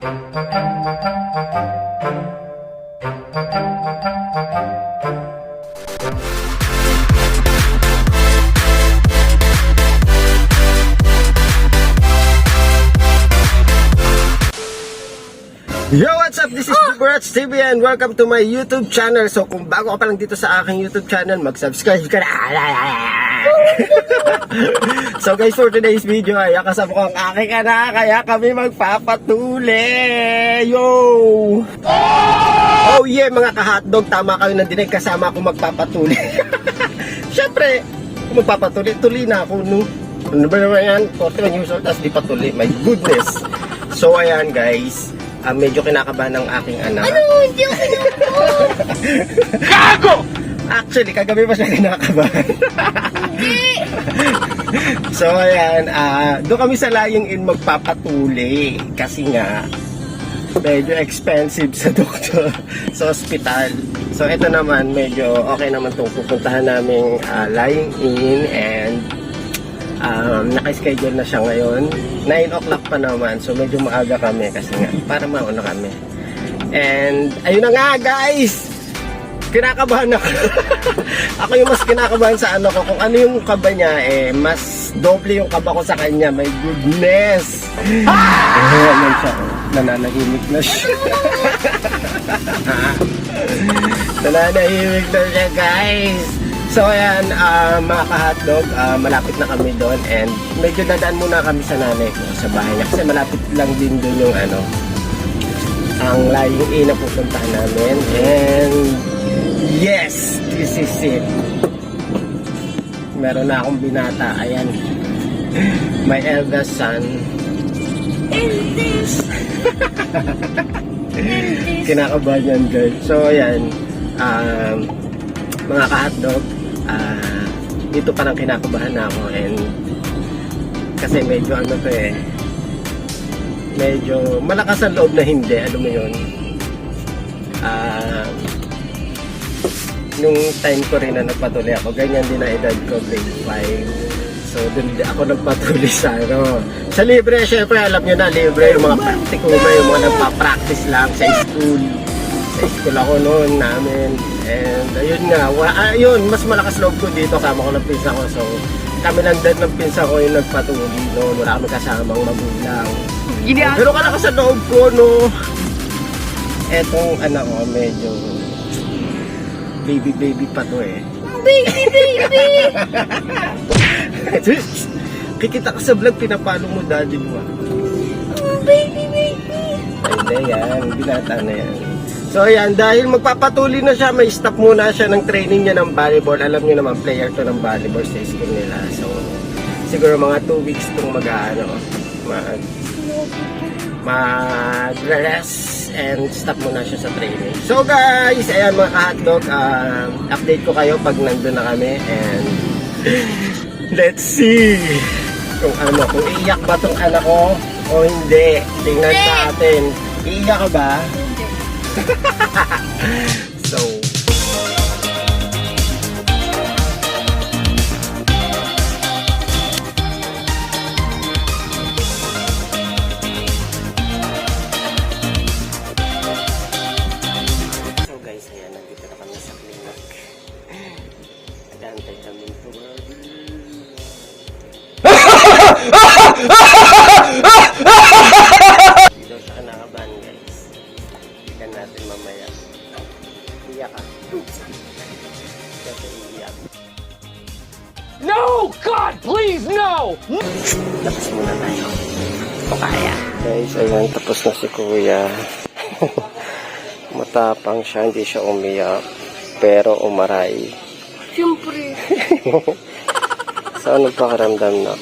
Thank you. Yo, what's up? This is Dubrats TV and welcome to my YouTube channel. So kung bago ka pa lang dito sa aking YouTube channel, mag-subscribe ka na. so guys, for today's video ay kasama ko ang aking anak, kaya kami magpapatuli. Yo! Oh yeah, mga ka-hotdog, tama kayo ng dinig kasama ako magpapatuli. Siyempre, kung magpapatuli-tuli na ako, no? Ano ba naman yan? 41 years old, tapos di patuli. My goodness. So ayan guys, ah, medyo kinakabahan ng aking anak. Ano? Hindi ako Gago! Actually, kagabi pa siya kinakabahan. so ayan, ah, doon kami sa Lying In magpapatuli kasi nga medyo expensive sa doktor sa ospital. So ito naman medyo okay naman itong pupuntahan naming ah, Lying In and um, naka-schedule na siya ngayon. 9 o'clock pa naman so medyo maaga kami kasi nga para mauna kami. And ayun na nga guys! kinakabahan ako. ako yung mas kinakabahan sa ano ko. Kung ano yung kaba niya, eh, mas doble yung kaba ko sa kanya. My goodness! Ah! Ayan siya. Nananahimik na siya. Nananahimik na siya, guys. So, ayan, ah, mga ka-hotdog, ah, malapit na kami doon. And medyo dadaan muna kami sa nanay ko, sa bahay niya. Kasi malapit lang din doon yung ano, ang layong A na pupuntahan namin. And yes, this is it. Meron na akong binata. Ayan. My eldest son. This. Kinakabahan yan guys. So ayan. Um, mga ka-hotdog. Ah, dito parang kinakabahan na ako. And kasi medyo ano to eh. Medyo malakas ang loob na hindi. Alam mo yun. Ah, nung time ko rin na nagpatuloy ako, ganyan din na edad ko, grade 5. So, dun ako nagpatuloy sa ano. Sa libre, syempre, alam nyo na, libre, yung mga practicuma, yung mga nagpa-practice lang sa school. Sa school ako noon namin. And, ayun nga, wa, ayun, mas malakas loob ko dito, kama ko ng pinsa ko. So, kami lang din ng pinsa ko yung nagpatuloy noon. Wala kami kasamang magulang. Pero kalakas sa loob ko, no. Etong anak ko, medyo baby baby pa to eh. Baby, baby. Kikita ka sa vlog, pinapalo mo daddy mo ah. Baby, baby. Ay, hindi yan, binata na yan. So ayan, dahil magpapatuloy na siya, may stop muna siya ng training niya ng volleyball. Alam niyo naman, player to ng volleyball sa school nila. So, siguro mga 2 weeks itong mag-ano, mag, mag-rest and stop muna siya sa training. So guys, ayan mga hotdog, um, update ko kayo pag nandun na kami and let's see kung ano, kung iiyak ba tong anak ko o hindi. Tingnan natin. Iiyak ka ba? So. Dito sa kanakaban Tignan natin mamaya. Iyak ka. Kasi iyak. No! God, please, no! Tapos muna tayo. O kaya. Guys, ayan, tapos na si kuya. Matapang siya, hindi siya umiyak. Pero umaray. Siyempre. So, ano pakiramdam na?